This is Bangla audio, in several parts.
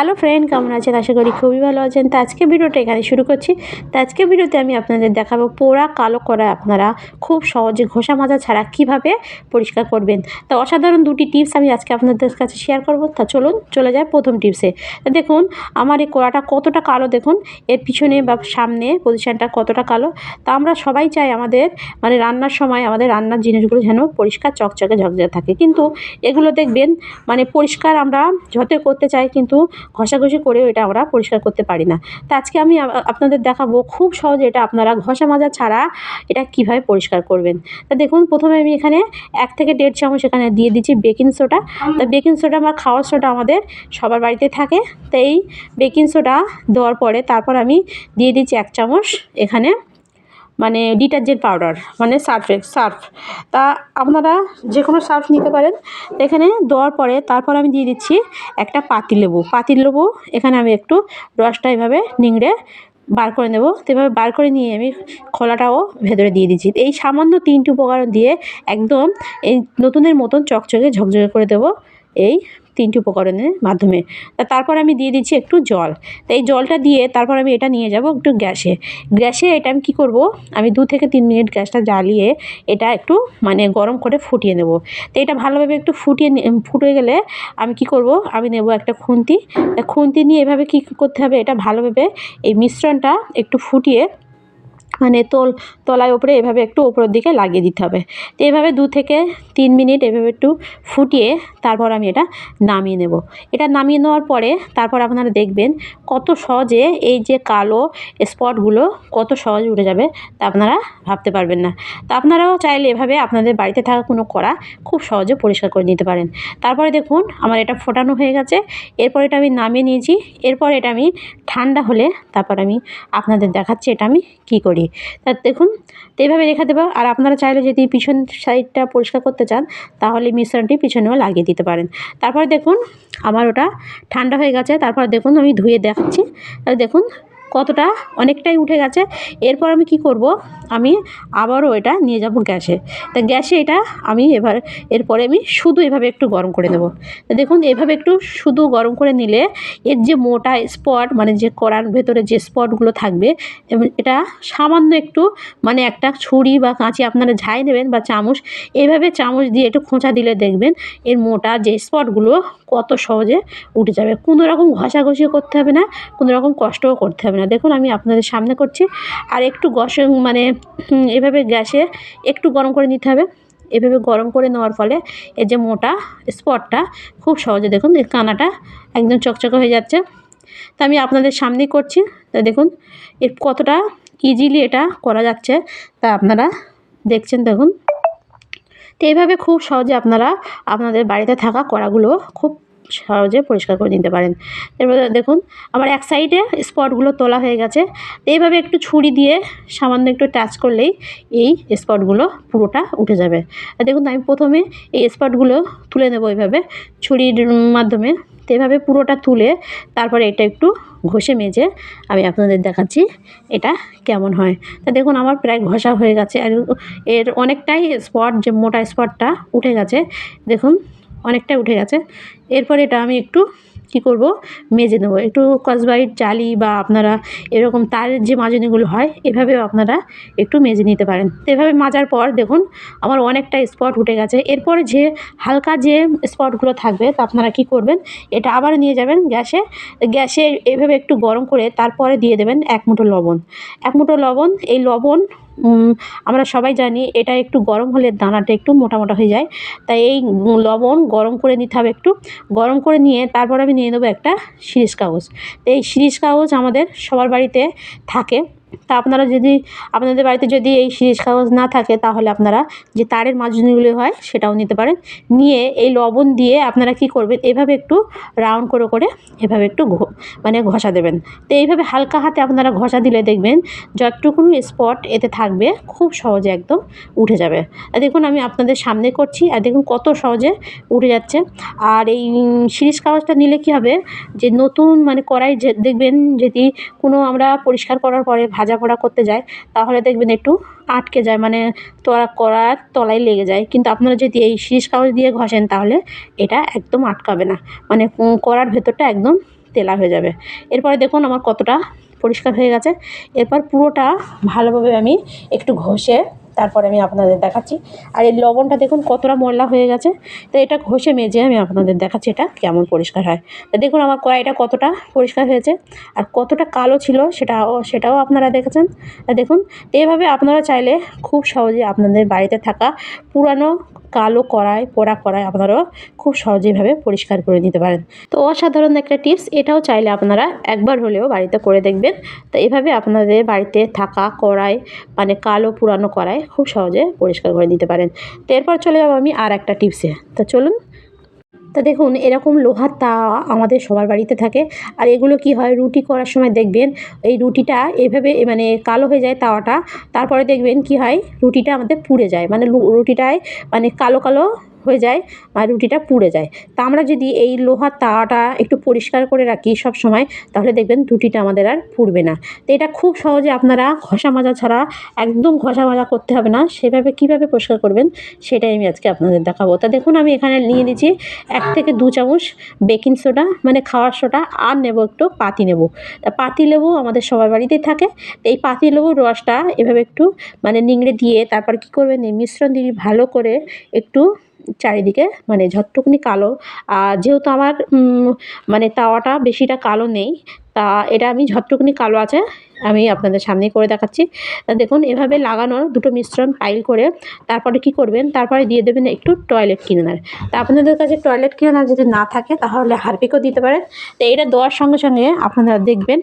হ্যালো ফ্রেন্ড, কেমন আছেন? আশা করি খুবই ভালো আছেন। তো আজকে ভিডিওটা এখানে শুরু করছি। তো আজকে ভিডিওতে আমি আপনাদের দেখাবো পোড়া কালো করা আপনারা খুব সহজে ঘষা মাজা ছাড়া কীভাবে পরিষ্কার করবেন। তো অসাধারণ দুটি টিপস আমি আজকে আপনাদের কাছে শেয়ার করব। তা চলুন, চলে যায় প্রথম টিপসে। দেখুন, আমার এই কড়াটা কতটা কালো দেখুন। এর পিছনে বা সামনে পজিশানটা কতটা কালো। তা আমরা সবাই চাই আমাদের মানে রান্নার সময় আমাদের রান্নার জিনিসগুলো যেন পরিষ্কার চকচকে ঝকঝকে থাকে। কিন্তু এগুলো দেখবেন মানে পরিষ্কার আমরা যত করতে চাই, কিন্তু ঘষাঘষি করেও এটা আমরা পরিষ্কার করতে পারি না। তো আজকে আমি আপনাদের দেখাবো খুব সহজে এটা আপনারা ঘষা মাজা ছাড়া এটা কীভাবে পরিষ্কার করবেন। তা দেখুন, প্রথমে আমি এখানে এক থেকে দেড় চামচ এখানে দিয়ে দিচ্ছি বেকিং সোডা। তা বেকিং সোডা বা খাওয়ার সোডা আমাদের সবার বাড়িতে থাকে। তো এই বেকিং সোডা দেওয়ার পরে তারপর আমি দিয়ে দিচ্ছি এক চামচ এখানে মানে ডিটারজেন্ট পাউডার মানে সার্ফের সার্ফ। তা আপনারা যে কোনো সার্ফ নিতে পারেন। এখানে দেওয়ার পরে তারপর আমি দিয়ে দিচ্ছি একটা পাতি লেবু। পাতিলেবু পাতিলেবু এখানে আমি একটু রসটা এভাবে নিংড়ে বার করে নেব। তো এভাবে বার করে নিয়ে আমি খোলাটাও ভেতরে দিয়ে দিচ্ছি। এই সামান্য তিনটি উপকরণ দিয়ে একদম এই নতুনের মতন চকচকে ঝকঝকে করে দেবো এই তিনটি উপকরণের মাধ্যমে। তা তারপর আমি দিয়ে দিচ্ছি একটু জল। তো এই জলটা দিয়ে তারপর আমি এটা নিয়ে যাব একটু গ্যাসে। গ্যাসে এটা আমি কী করব? আমি দু থেকে তিন মিনিট গ্যাসটা জ্বালিয়ে এটা একটু মানে গরম করে ফুটিয়ে নেব। তো এটা ভালোভাবে একটু ফুটিয়ে ফুটে গেলে আমি কি করব? আমি নেব একটা খুন্তি। খুন্তি নিয়ে এভাবে কী করতে হবে? এটা ভালোভাবে এই মিশ্রণটা একটু ফুটিয়ে মানে তোল, তলায় ওপরে এভাবে একটু ওপরের দিকে লাগিয়ে দিতে হবে। তো এভাবে দু থেকে তিন মিনিট এভাবে একটু ফুটিয়ে তারপর আমি এটা নামিয়ে নেব। এটা নামিয়ে নেওয়ার পরে তারপর আপনারা দেখবেন কত সহজে এই যে কালো স্পটগুলো কত সহজে উঠে যাবে তা আপনারা ভাবতে পারবেন না। তা আপনারাও চাইলে এভাবে আপনাদের বাড়িতে থাকা কোনো করা খুব সহজে পরিষ্কার করে নিতে পারেন। তারপরে দেখুন আমার এটা ফোটানো হয়ে গেছে। এরপর এটা আমি নামিয়ে নিয়েছি। এরপর এটা আমি ঠান্ডা হলে তারপর আমি আপনাদের দেখাচ্ছি এটা আমি কী করি। তা দেখুন, তো এইভাবে রেখে দেবো। আর আপনারা চাইলে যদি পিছন সাইডটা পরিষ্কার করতে চান, তাহলে মিশ্রণটি পিছনেও লাগিয়ে দিতে পারেন। তারপর দেখুন, আমার ওটা ঠান্ডা হয়ে গেছে। তারপর দেখুন, আমি ধুয়ে দেখাচ্ছি। দেখুন কতটা? অনেকটাই উঠে গেছে। এরপর আমি কি করব? আমি আবারও এটা নিয়ে যাব গ্যাসে। তা গ্যাসে এটা আমি এবার, এরপরে আমি শুধু এভাবে একটু গরম করে নেব। দেখুন, এভাবে একটু শুধু গরম করে নিলে এর যে মোটা স্পট মানে যে কড়ার ভেতরে যে স্পটগুলো থাকবে এটা সামান্য একটু মানে একটা ছুরি বা কাঁচি আপনারা ঝাই নেবেন বা চামচ, এভাবে চামচ দিয়ে একটু খোঁচা দিলে দেখবেন এর মোটা যে স্পটগুলো কত সহজে উঠে যাবে। কোনো রকম ঘষাঘষিও করতে হবে না, কোনো রকম কষ্টও করতে হবে না। দেখুন, আমি আপনাদের সামনে করছি। আর একটু গস মানে এভাবে গ্যাসে একটু গরম করে নিতে হবে। এভাবে গরম করে নেওয়ার ফলে এর যে মোটা স্পটটা খুব সহজে দেখুন, এই কানাটা একদম চকচকে হয়ে যাচ্ছে। তা আমি আপনাদের সামনেই করছি। তা দেখুন এর কতটা ইজিলি এটা করা যাচ্ছে। তা আপনারা দেখছেন, দেখুন। তো এইভাবে খুব সহজে আপনারা আপনাদের বাড়িতে থাকা কড়াগুলো খুব সহজে পরিষ্কার করে নিতে পারেন। এরপরে দেখুন, আমার এক সাইডে স্পটগুলো তোলা হয়ে গেছে। এইভাবে একটু ছুরি দিয়ে সামান্য একটু টাচ করলেই এই স্পটগুলো পুরোটা উঠে যাবে। আর দেখুন, আমি প্রথমে এই স্পটগুলো তুলে নেব এইভাবে। ছুরির মাধ্যমে এভাবে পুরোটা তুলে তারপরে এটা একটু ঘষে মেজে আমি আপনাদের দেখাচ্ছি এটা কেমন হয়। তা দেখুন, আমার প্রায় ঘষা হয়ে গেছে। আর এর অনেকটাই স্পট যে মোটা স্পটটা উঠে গেছে। দেখুন অনেকটাই উঠে গেছে। এরপর এটা আমি একটু কী করব, মেজে নেব। একটু কসবাইট জালি বা আপনারা এরকম তারের যে মাজনিগুলো হয়, এভাবেও আপনারা একটু মেজে নিতে পারেন। এভাবে মাজার পর দেখুন, আমার অনেকটা স্পট উঠে গেছে। এরপরে যে হালকা যে স্পটগুলো থাকবে, তা আপনারা কী করবেন, এটা আবার নিয়ে যাবেন গ্যাসে। গ্যাসে এভাবে একটু গরম করে তারপরে দিয়ে দেবেন এক মুঠো লবণ। এক মুঠো লবণ, এই লবণ আমরা সবাই জানি এটা একটু গরম হলে দানাটা একটু মোটা মোটা হয়ে যায়। তাই এই লবণ গরম করে নিতে হবে একটু। গরম করে নিয়ে তারপর আমি নিয়ে নেব একটা শিরিষ কাগজ। এই শিরিষ কাগজ আমাদের সবার বাড়িতে থাকে। তা আপনারা যদি, আপনাদের বাড়িতে যদি এই শিরিষ কাগজ না থাকে, তাহলে আপনারা যে তারের মাজনিগুলো হয়, সেটাও নিতে পারেন। নিয়ে এই লবণ দিয়ে আপনারা কি করবেন, এভাবে একটু রাউন্ড করে করে এভাবে একটু মানে ঘষা দেবেন। তো এইভাবে হালকা হাতে আপনারা ঘষা দিলে দেখবেন যতটুকুন স্পট এতে থাকবে, খুব সহজে একদম উঠে যাবে। আর দেখুন, আমি আপনাদের সামনে করছি, আর দেখুন কত সহজে উঠে যাচ্ছে। আর এই শিরিষ কাগজটা নিলে কি হবে, যে নতুন মানে কড়াই দেখবেন যদি কোনো আমরা পরিষ্কার করার পরে ভাজা পোড়া করতে যায়, তাহলে দেখবেন একটু আটকে যায় মানে তোরা করার তলায় লেগে যায়। কিন্তু আপনারা যদি এই শিরিষ কাগজ দিয়ে ঘষেন, তাহলে এটা একদম আটকাবে না। মানে করার ভেতরটা একদম তেলা হয়ে যাবে। এরপরে দেখুন আমার কতটা পরিষ্কার হয়ে গেছে। এরপর পুরোটা ভালোভাবে আমি একটু ঘষে তারপরে আমি আপনাদের দেখাচ্ছি। আর এই লবণটা দেখুন কতটা ময়লা হয়ে গেছে। তো এটা ঘষে মেজে আমি আপনাদের দেখাচ্ছি এটা কেমন পরিষ্কার হয়। তো দেখুন আমার কড়াইটা কতটা পরিষ্কার হয়েছে আর কতটা কালো ছিল সেটাও সেটাও আপনারা দেখেছেন। দেখুন এভাবে আপনারা চাইলে খুব সহজে আপনাদের বাড়িতে থাকা পুরানো কালো কড়াই, পোড়া কড়াই আপনারাও খুব সহজেইভাবে পরিষ্কার করে নিতে পারেন। তো অসাধারণ একটা টিপস, এটাও চাইলে আপনারা একবার হলেও বাড়িতে করে দেখবেন। তো এভাবে আপনাদের বাড়িতে থাকা কড়াই মানে কালো পুরানো কড়াই খুব সহজে পরিষ্কার করে নিতে পারেন। তো এরপর চলে যাব আমি আর একটা টিপসে। তো চলুন তা দেখুন, এরকম লোহার তাওয়া আমাদের সবার বাড়িতে থাকে। আর এগুলো কি হয়, রুটি করার সময় দেখবেন, এই রুটিটা এভাবে মানে কালো হয়ে যায় তাওয়াটা। তারপরে দেখবেন কি হয়, রুটিটা আমাদের পুড়ে যায়। মানে রুটিটায় মানে কালো কালো হয়ে যায় আর রুটিটা পুড়ে যায়। তা আমরা যদি এই লোহার তাওয়াটা একটু পরিষ্কার করে রাখি সব সময়, তাহলে দেখবেন রুটিটা আমাদের আর পুড়বে না। তো এটা খুব সহজে আপনারা ঘষা মাজা ছাড়া একদম ঘষা মাজা করতে হবে না। সেভাবে কীভাবে পরিষ্কার করবেন সেটাই আমি আজকে আপনাদের দেখাবো। তা দেখুন আমি এখানে নিয়ে নিয়েছি এক থেকে দু চামচ বেকিং সোডা মানে খাওয়ার সোডা, আর নেব একটু পাতি নেব তা পাতি লেবু আমাদের সবার বাড়িতেই থাকে। তো এই পাতি লেবুর রসটা এভাবে একটু মানে নিংড়ে দিয়ে তারপর কি করবেন, এই মিশ্রণ দিয়ে ভালো করে একটু চারিদিকে মানে ঝটটুকুনি কালো। আর যেহেতু আমার মানে তাওয়াটা বেশিটা কালো নেই তা এটা আমি ঝটটুকুনি কালো আছে, আমি আপনাদের সামনেই করে দেখাচ্ছি। তা দেখুন, এভাবে লাগানোর দুটো মিশ্রণ পাইল করে তারপরে কি করবেন? তারপরে দিয়ে দেবেন একটু টয়লেট ক্লিনার তা আপনাদের কাছে টয়লেট ক্লিনার যদি না থাকে, তাহলে হারপিকও দিতে পারেন। তো এটা দেওয়ার সঙ্গে সঙ্গে আপনারা দেখবেন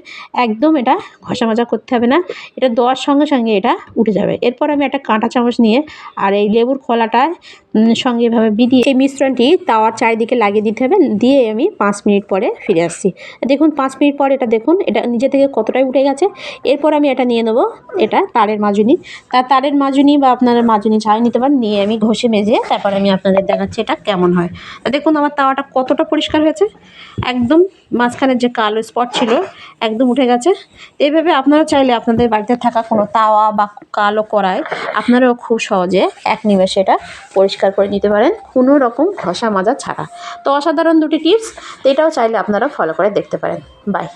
একদম এটা ঘষা মাজা করতে হবে না, এটা দেওয়ার সঙ্গে সঙ্গে এটা উঠে যাবে। এরপর আমি একটা কাঁটা চামচ নিয়ে আর এই লেবুর খোলাটা সঙ্গে এভাবে বিধিয়ে এই মিশ্রণটি তাওয়ার চারিদিকে লাগিয়ে দিতে হবে। দিয়ে আমি পাঁচ মিনিট পরে ফিরে আসছি। দেখুন, পাঁচ মিনিট পর এটা দেখুন, এটা নিজে থেকে কতটাই উঠে গেছে। এরপর আমি এটা নিয়ে নেব, এটা তারের মাজুনি। তা তারের মাজুনি বা আপনারা মাজুনি ছাই নিতে পারেন, নিয়ে আমি ঘষে মেজে তারপর আমি আপনাদের দেখাচ্ছি এটা কেমন হয়। তা দেখুন, আমার তাওয়াটা কতটা পরিষ্কার হয়েছে। একদম মাঝখানের যে কালো স্পট ছিল, একদম উঠে গেছে। এইভাবে আপনারা চাইলে আপনাদের বাড়িতে থাকা কোনো তাওয়া বা কালো কড়াই, আপনারাও খুব সহজে এক নিমেষে এটা পরিষ্কার করে নিতে পারেন, কোনো রকম ঘষা মাজা ছাড়া। তো অসাধারণ দুটি টিপস এটাও চাইলে আপনারা ফলো করে দেখতে পারেন। বাই